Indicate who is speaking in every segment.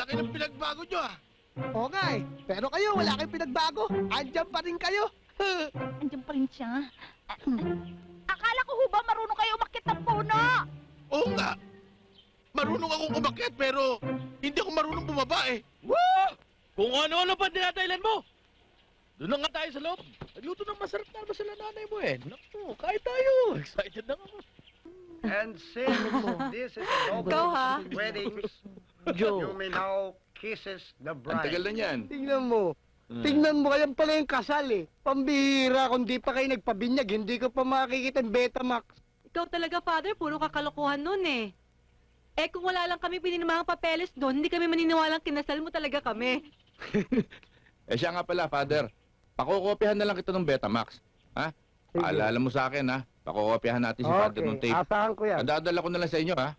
Speaker 1: laki ng pinagbago nyo ah.
Speaker 2: Oo nga eh. Pero kayo, wala kayong pinagbago. Andyan pa rin kayo.
Speaker 3: Andiyan pa rin siya. Ah, ah. Akala ko ho ba marunong kayo umakit ng puno?
Speaker 1: Oo nga. Marunong akong umakyat pero hindi ako marunong bumaba eh.
Speaker 4: Woo! Kung ano-ano pa dinatailan mo! Doon na nga tayo sa loob. Nagluto ng masarap na almusal na nanay mo eh. Naku, kahit tayo. Excited na ako.
Speaker 5: And since this is a
Speaker 6: Ikaw, ha?
Speaker 5: noble weddings, you
Speaker 4: Joe.
Speaker 5: may now kisses the
Speaker 7: Ang
Speaker 5: bride.
Speaker 7: tagal na niyan.
Speaker 2: Tingnan mo.
Speaker 4: Hmm.
Speaker 2: Tingnan mo, kayan pala yung kasal eh. Pambihira, kung di pa kayo nagpabinyag, hindi ko pa makikita yung Betamax.
Speaker 6: Ikaw talaga, Father, puro kakalokohan nun eh. Eh, kung wala lang kami pininimangang papeles doon, hindi kami maniniwalang kinasal mo talaga kami.
Speaker 7: Eh siya nga pala, Father. Pakokopyahan na lang kita ng Betamax. Ha? Paalala mo sa akin, ha? Pakokopyahan natin si Father ng tape.
Speaker 2: asahan ko yan.
Speaker 7: Nadadala ko na lang sa inyo, ha?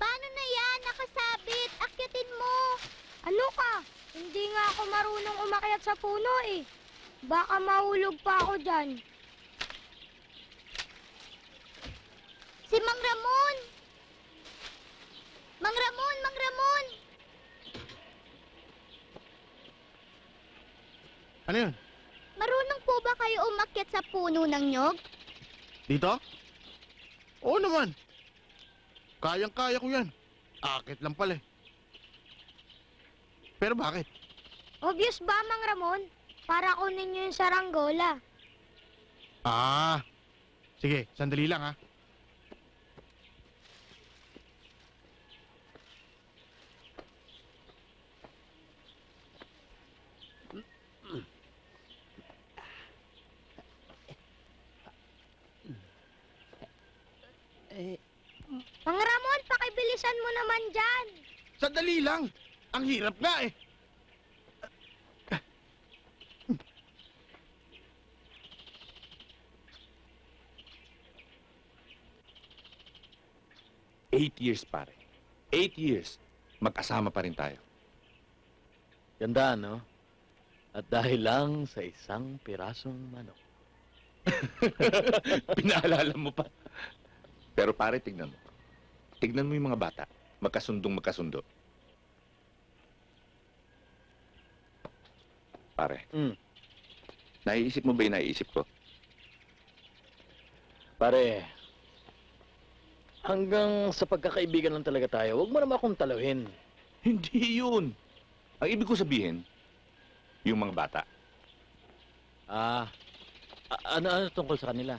Speaker 8: Paano na yan? Nakasabit. Akyatin mo. Ano ka? Hindi nga ako marunong umakyat sa puno eh. Baka mahulog pa ako dyan. Si Mang Ramon! Mang Ramon! Mang Ramon!
Speaker 1: Ano yun?
Speaker 8: Marunong po ba kayo umakyat sa puno ng nyog?
Speaker 1: Dito? Oo naman. Kayang-kaya ko yan. Akit lang pala eh. Pero bakit?
Speaker 8: Obvious ba, Mang Ramon? Para kunin niyo yung saranggola.
Speaker 1: Ah, sige, sandali lang ha.
Speaker 8: Mang Ramon, pakibilisan mo naman dyan.
Speaker 1: Sandali lang. Ang hirap nga eh.
Speaker 7: Eight years, pare. Eight years. Magkasama pa rin tayo.
Speaker 4: Ganda, no? At dahil lang sa isang pirasong manok.
Speaker 7: Pinaalala mo pa. Pero pare, tignan mo. Tignan mo yung mga bata. Magkasundong magkasundo. Pare,
Speaker 4: Mm.
Speaker 7: naiisip mo ba yung naiisip ko?
Speaker 4: Pare, hanggang sa pagkakaibigan lang talaga tayo, huwag mo naman akong taluhin.
Speaker 7: Hindi yun. Ang ibig ko sabihin, yung mga bata.
Speaker 4: Ah, a- ano-ano tungkol sa kanila?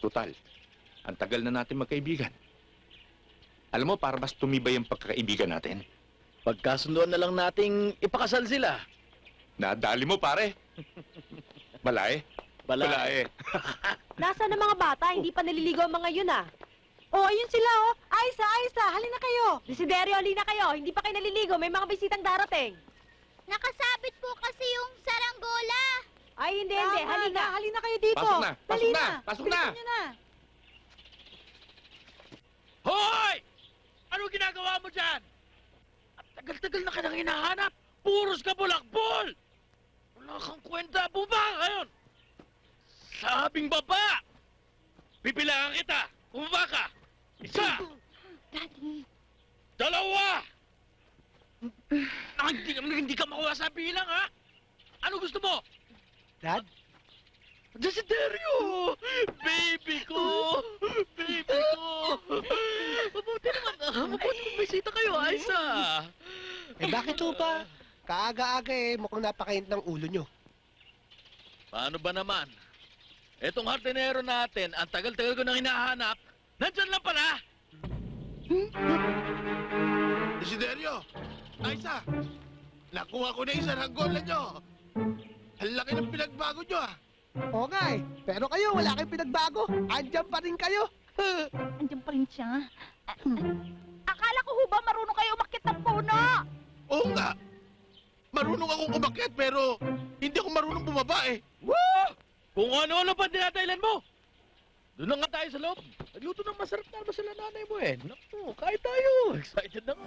Speaker 7: Total. Ang tagal na natin magkaibigan. Alam mo, para mas tumibay ang pagkakaibigan natin.
Speaker 4: Pagkasunduan na lang nating ipakasal sila.
Speaker 7: Nadali mo, pare. Balay.
Speaker 4: Bala.
Speaker 7: Balay.
Speaker 6: Nasaan ang mga bata? Hindi pa naliligaw ang mga yun ah. Oh, ayun sila oh. Aisa, Aisa, halina kayo. Desiderio, halina kayo. Hindi pa kayo naliligaw. May mga bisitang darating.
Speaker 8: Nakasabit po kasi yung saranggola.
Speaker 6: Ay, hindi, hindi. Halina,
Speaker 3: na.
Speaker 6: halina kayo dito.
Speaker 7: Pasok na, pasok
Speaker 6: Dali
Speaker 7: na, pasok na.
Speaker 6: Bilisan nyo na.
Speaker 4: Hoy! Ano ginagawa mo dyan? At tagal-tagal na kitang hinahanap. Puros ka bulakbol! Wala kang kwenta. Bumaba ka ngayon! Sabing baba! Pipilangan kita! Bumaba ka! Isa!
Speaker 8: Daddy.
Speaker 4: Dalawa! Ah, hindi, ka- hindi ka makuha sa bilang, ha? Ano gusto mo?
Speaker 2: Dad?
Speaker 4: Desiderio! Baby ko! Baby ko! Mabuti naman, ah, mabuti magbisita kayo, Aisa!
Speaker 2: Eh bakit ho pa? Kaaga-aga eh, mukhang napakainit ng ulo nyo.
Speaker 4: Paano ba naman? Etong hardinero natin, ang tagal-tagal ko nang hinahanap, nandyan lang pala!
Speaker 1: Desiderio! Aisa! Nakuha ko na yung saranggola nyo. Ang laki ng pinagbago nyo ah.
Speaker 2: Oo nga eh. Pero kayo, wala kayong pinagbago. Andyan pa rin kayo.
Speaker 3: Andiyan pa rin siya. Ah. Akala ko ho ba marunong kayo umakit ng puno?
Speaker 1: Oo nga. Marunong akong umakyat pero hindi ako marunong bumaba eh.
Speaker 4: Woo! Kung ano-ano pa dinatailan mo! Doon na nga tayo sa loob. Nagluto ng masarap na almusal na nanay mo eh. Naku, kahit tayo. Excited na ako.